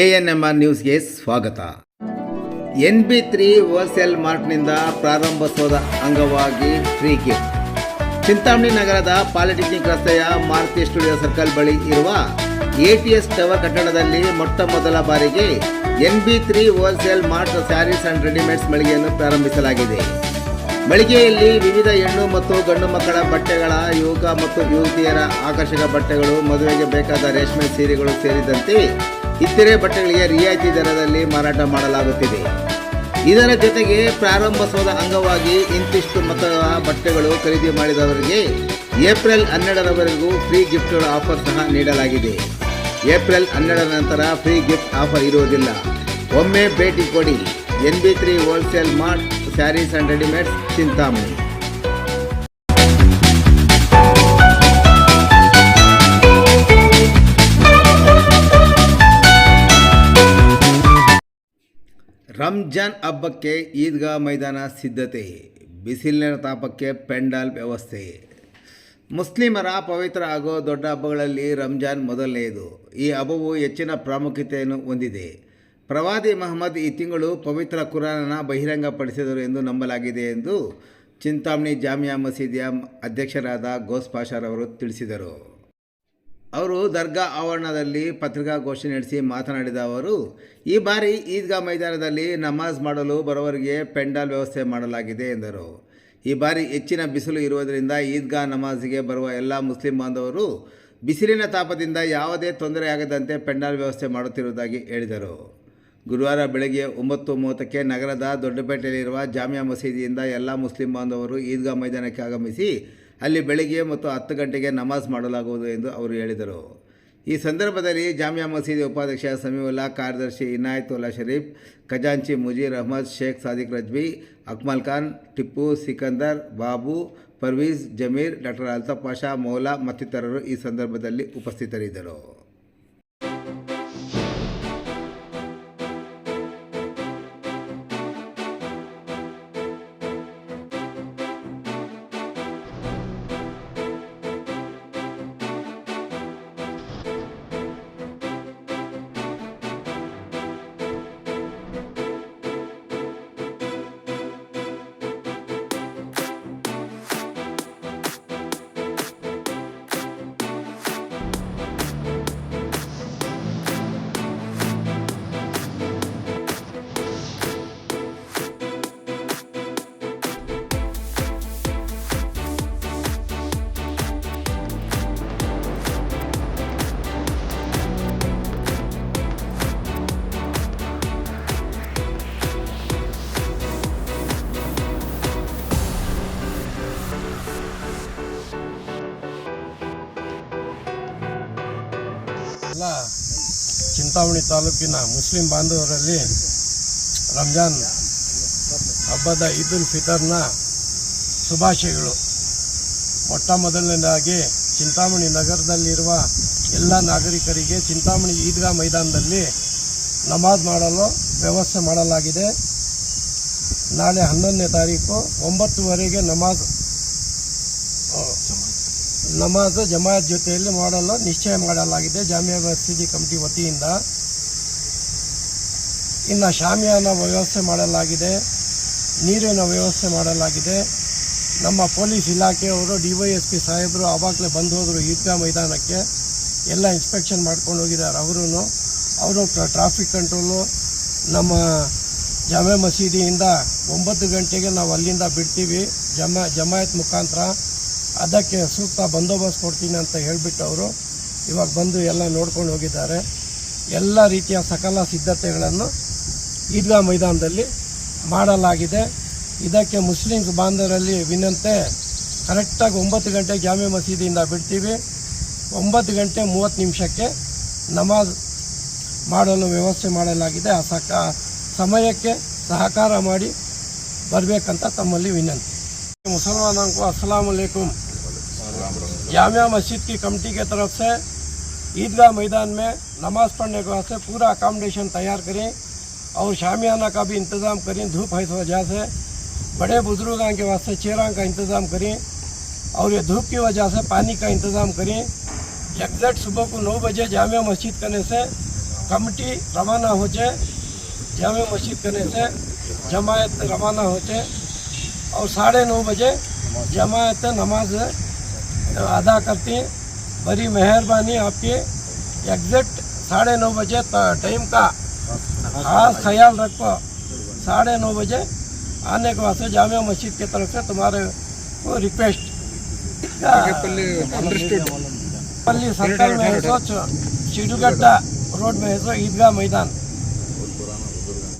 A N M R ನ್ಯೂಸ್ಗೆ ಸ್ವಾಗತ. N B three wholesale ಮಾರ್ಟ್ನಿಂದ ಪ್ರಾರಂಭೋತ್ಸವದ ಅಂಗವಾಗಿ ಫ್ರೀ ಗಿಫ್ಟ್. ಚಿಂತಾಮಣಿ ನಗರದ ಪಾಲಿಟೆಕ್ನಿಕ್ ರಸ್ತೆಯ ಮಾರುತಿ ಸ್ಟುಡಿಯೋ ಸರ್ಕಲ್ ಬಳಿ ಇರುವ ಎ ಟಿ ಎಸ್ ಟವರ್ ಕಟ್ಟಡದಲ್ಲಿ ಮೊಟ್ಟ ಮೊದಲ ಬಾರಿಗೆ N B three wholesale mart sarees and readymades ಮಳಿಗೆಯನ್ನು ಪ್ರಾರಂಭಿಸಲಾಗಿದೆ. ಮಳಿಗೆಯಲ್ಲಿ ವಿವಿಧ ಹೆಣ್ಣು ಮತ್ತು ಗಂಡು ಮಕ್ಕಳ ಬಟ್ಟೆಗಳ, ಯುವಕ ಮತ್ತು ಯುವತಿಯರ ಆಕರ್ಷಕ ಬಟ್ಟೆಗಳು, ಮದುವೆಗೆ ಬೇಕಾದ ರೇಷ್ಮೆ ಸೀರೆಗಳು ಸೇರಿದಂತೆ ಇತರೆ ಬಟ್ಟೆಗಳಿಗೆ ರಿಯಾಯಿತಿ ದರದಲ್ಲಿ ಮಾರಾಟ ಮಾಡಲಾಗುತ್ತಿದೆ. ಇದರ ಜೊತೆಗೆ ಪ್ರಾರಂಭೋತ್ಸವದ ಅಂಗವಾಗಿ ಇಂತಿಷ್ಟು ಮೊತ್ತದ ಬಟ್ಟೆಗಳು ಖರೀದಿ ಮಾಡಿದವರಿಗೆ ಏಪ್ರಿಲ್ ಹನ್ನೆರಡರವರೆಗೂ ಫ್ರೀ ಗಿಫ್ಟ್ಗಳ ಆಫರ್ ಸಹ ನೀಡಲಾಗಿದೆ. ಏಪ್ರಿಲ್ ಹನ್ನೆರಡರ ನಂತರ ಫ್ರೀ ಗಿಫ್ಟ್ ಆಫರ್ ಇರುವುದಿಲ್ಲ. ಒಮ್ಮೆ ಭೇಟಿ ಕೊಡಿ. N B three wholesale mart sarees and readymades Chintamani Ramzan ಹಬ್ಬಕ್ಕೆ ಈದ್ಗಾ ಮೈದಾನ ಸಿದ್ಧತೆ, ಬಿಸಿಲಿನ ತಾಪಕ್ಕೆ ಪೆಂಡಾಲ್ ವ್ಯವಸ್ಥೆ. ಮುಸ್ಲಿಮರ ಪವಿತ್ರ ಹಾಗೂ ದೊಡ್ಡ ಹಬ್ಬಗಳಲ್ಲಿ ರಂಜಾನ್ ಮೊದಲನೆಯದು. ಈ ಹಬ್ಬವು ಹೆಚ್ಚಿನ ಪ್ರಾಮುಖ್ಯತೆಯನ್ನು ಹೊಂದಿದೆ. ಪ್ರವಾದಿ ಮಹಮ್ಮದ್ ಈ ತಿಂಗಳು ಪವಿತ್ರ ಕುರಾನನ್ನು ಬಹಿರಂಗಪಡಿಸಿದರು ಎಂದು ನಂಬಲಾಗಿದೆ ಎಂದು ಚಿಂತಾಮಣಿ ಜಾಮಿಯಾ ಮಸೀದಿಯ ಅಧ್ಯಕ್ಷರಾದ ಗೋಸ್ ಪಾಷಾರವರು ತಿಳಿಸಿದರು. ಅವರು ದರ್ಗಾ ಆವರಣದಲ್ಲಿ ಪತ್ರಿಕಾಗೋಷ್ಠಿ ನಡೆಸಿ ಮಾತನಾಡಿದ ಅವರು, ಈ ಬಾರಿ ಈದ್ಗಾ ಮೈದಾನದಲ್ಲಿ ನಮಾಜ್ ಮಾಡಲು ಬರೋವರಿಗೆ ಪೆಂಡಾಲ್ ವ್ಯವಸ್ಥೆ ಮಾಡಲಾಗಿದೆ ಎಂದರು. ಈ ಬಾರಿ ಹೆಚ್ಚಿನ ಬಿಸಿಲು ಇರುವುದರಿಂದ ಈದ್ಗಾ ನಮಾಜಿಗೆ ಬರುವ ಎಲ್ಲ ಮುಸ್ಲಿಂ ಬಾಂಧವರು ಬಿಸಿಲಿನ ತಾಪದಿಂದ ಯಾವುದೇ ತೊಂದರೆಯಾಗದಂತೆ ಪೆಂಡಾಲ್ ವ್ಯವಸ್ಥೆ ಮಾಡುತ್ತಿರುವುದಾಗಿ ಹೇಳಿದರು. ಗುರುವಾರ ಬೆಳಗ್ಗೆ ಒಂಬತ್ತು ಮೂವತ್ತಕ್ಕೆ ನಗರದ ದೊಡ್ಡಪೇಟೆಯಲ್ಲಿರುವ ಜಾಮಿಯಾ ಮಸೀದಿಯಿಂದ ಎಲ್ಲ ಮುಸ್ಲಿಂ ಬಾಂಧವರು ಈದ್ಗಾ ಮೈದಾನಕ್ಕೆ ಆಗಮಿಸಿ ಅಲ್ಲಿ ಬೆಳಗ್ಗೆ ಮತ್ತು ಹತ್ತು ಗಂಟೆಗೆ ನಮಾಜ್ ಮಾಡಲಾಗುವುದು ಎಂದು ಅವರು ಹೇಳಿದರು. ಈ ಸಂದರ್ಭದಲ್ಲಿ ಜಾಮಿಯಾ ಮಸೀದಿ ಉಪಾಧ್ಯಕ್ಷ ಸಮೀವುಲ್ಲಾ, ಕಾರ್ಯದರ್ಶಿ ಇನಾಯತುಲ್ಲಾ ಶರೀಫ್, ಖಜಾಂಚಿ ಮುಜೀರ್ ಅಹಮದ್, ಶೇಖ್ ಸಾದಿಕ್ ರಜ್ವಿ ಅಕ್ಮಲ್ ಖಾನ್, ಟಿಪ್ಪು ಸಿಕಂದರ್, ಬಾಬು, ಪರ್ವೀಜ್ ಜಮೀರ್, ಡಾಕ್ಟರ್ ಅಲ್ತಾಫ್ ಪಾಷಾ, ಮೌಲಾ ಮತ್ತಿತರರು ಈ ಸಂದರ್ಭದಲ್ಲಿ ಉಪಸ್ಥಿತರಿದ್ದರು. ಚಿಂತಾಮಣಿ ತಾಲೂಕಿನ ಮುಸ್ಲಿಂ ಬಾಂಧವರಲ್ಲಿ ರಂಜಾನ್ ಹಬ್ಬದ ಈದ್ ಉಲ್ ಫಿತರ್ನ ಶುಭಾಶಯಗಳು. ಮೊಟ್ಟ ಮೊದಲನೇದಾಗಿ ಚಿಂತಾಮಣಿ ನಗರದಲ್ಲಿರುವ ಎಲ್ಲ ನಾಗರಿಕರಿಗೆ ಚಿಂತಾಮಣಿ ಈದ್ಗಾ ಮೈದಾನದಲ್ಲಿ ನಮಾಜ್ ಮಾಡಲು ವ್ಯವಸ್ಥೆ ಮಾಡಲಾಗಿದೆ. ನಾಳೆ ಹನ್ನೊಂದನೇ ತಾರೀಕು ಒಂಬತ್ತುವರೆಗೆ ನಮಾಜ್ ನಮಾಜ್ ಜಮಾಯತ್ ಜೊತೆಯಲ್ಲಿ ಮಾಡಲು ನಿಶ್ಚಯ ಮಾಡಲಾಗಿದೆ. ಜಾಮಿಯಾ ಮಸೀದಿ ಕಮಿಟಿ ವತಿಯಿಂದ ಇನ್ನು ಶಾಮಿಯಾನ ವ್ಯವಸ್ಥೆ ಮಾಡಲಾಗಿದೆ. ನೀರಿನ ವ್ಯವಸ್ಥೆ ಮಾಡಲಾಗಿದೆ. ನಮ್ಮ ಪೊಲೀಸ್ ಇಲಾಖೆಯವರು ಡಿ ವೈ ಎಸ್ ಪಿ ಸಾಹೇಬರು ಆವಾಗಲೇ ಬಂದು ಹೋದರು ಈದ್ಗಾ ಮೈದಾನಕ್ಕೆ. ಎಲ್ಲ ಇನ್ಸ್ಪೆಕ್ಷನ್ ಮಾಡ್ಕೊಂಡು ಹೋಗಿದ್ದಾರೆ ಅವರೂ ಅವರು ಟ್ರಾಫಿಕ್ ಕಂಟ್ರೋಲು. ನಮ್ಮ ಜಾಮೆ ಮಸೀದಿಯಿಂದ ಒಂಬತ್ತು ಗಂಟೆಗೆ ನಾವು ಅಲ್ಲಿಂದ ಬಿಡ್ತೀವಿ. ಜಮಾ, ಜಮಾಯತ್ ಮುಖಾಂತರ. ಅದಕ್ಕೆ ಸೂಕ್ತ ಬಂದೋಬಸ್ತ್ ಕೊಡ್ತೀನಿ ಅಂತ ಹೇಳಿಬಿಟ್ಟು ಅವರು ಇವಾಗ ಬಂದು ಎಲ್ಲ ನೋಡ್ಕೊಂಡು ಹೋಗಿದ್ದಾರೆ. ಎಲ್ಲ ರೀತಿಯ ಸಕಲ ಸಿದ್ಧತೆಗಳನ್ನು ಈದ್ಗಾ ಮೈದಾನದಲ್ಲಿ ಮಾಡಲಾಗಿದೆ. ಇದಕ್ಕೆ ಮುಸ್ಲಿಮ್ಸ್ ಬಾಂಧವರಲ್ಲಿ ವಿನಂತೆ, ಕರೆಕ್ಟಾಗಿ ಒಂಬತ್ತು ಗಂಟೆ ಜಾಮಿ ಮಸೀದಿಯಿಂದ ಬಿಡ್ತೀವಿ. ಒಂಬತ್ತು ಗಂಟೆ ಮೂವತ್ತು ನಿಮಿಷಕ್ಕೆ ನಮಾಜ್ ಮಾಡಲು ವ್ಯವಸ್ಥೆ ಮಾಡಲಾಗಿದೆ. ಆ ಸಕ, ಸಮಯಕ್ಕೆ ಸಹಕಾರ ಮಾಡಿ ಬರಬೇಕಂತ ತಮ್ಮಲ್ಲಿ ವಿನಂತಿ. ಮುಸಲ್ಮಾನಕ್ಕೂ ಅಸ್ಸಲಾಮಲೈಕುಮ್ जामिया मस्जिद की कमेटी के तरफ़ से ईदगाह मैदान में नमाज़ पढ़ने के वास्ते पूरा अकामडेशन तैयार करें और शामियाना का भी इंतज़ाम करें, धूप है इस वजह से। बड़े बुज़ुर्गों के वास्ते चेहरा का इंतज़ाम करें और ये धूप की वजह से पानी का इंतज़ाम करें। एग्जैक्ट सुबह को नौ बजे जामिया मस्जिद करने से कमेटी रवाना हो जाए। जामे मस्जिद करने से जमायत रवाना हो जाए और साढ़े नौ बजे जमायत नमाज़ अदा करती हैं। बड़ी मेहरबानी आपकी एग्जैक्ट साढ़े नौ बजे टाइम का। खास ख्याल रखो साढ़े नौ बजे आने के वास्ते जामिया मस्जिद की तरफ़ से तुम्हारे को रिक्वेस्ट पल्ली सर्कल में है सो चिड़ुगड्डा रोड में है सो ईदगाह मैदान।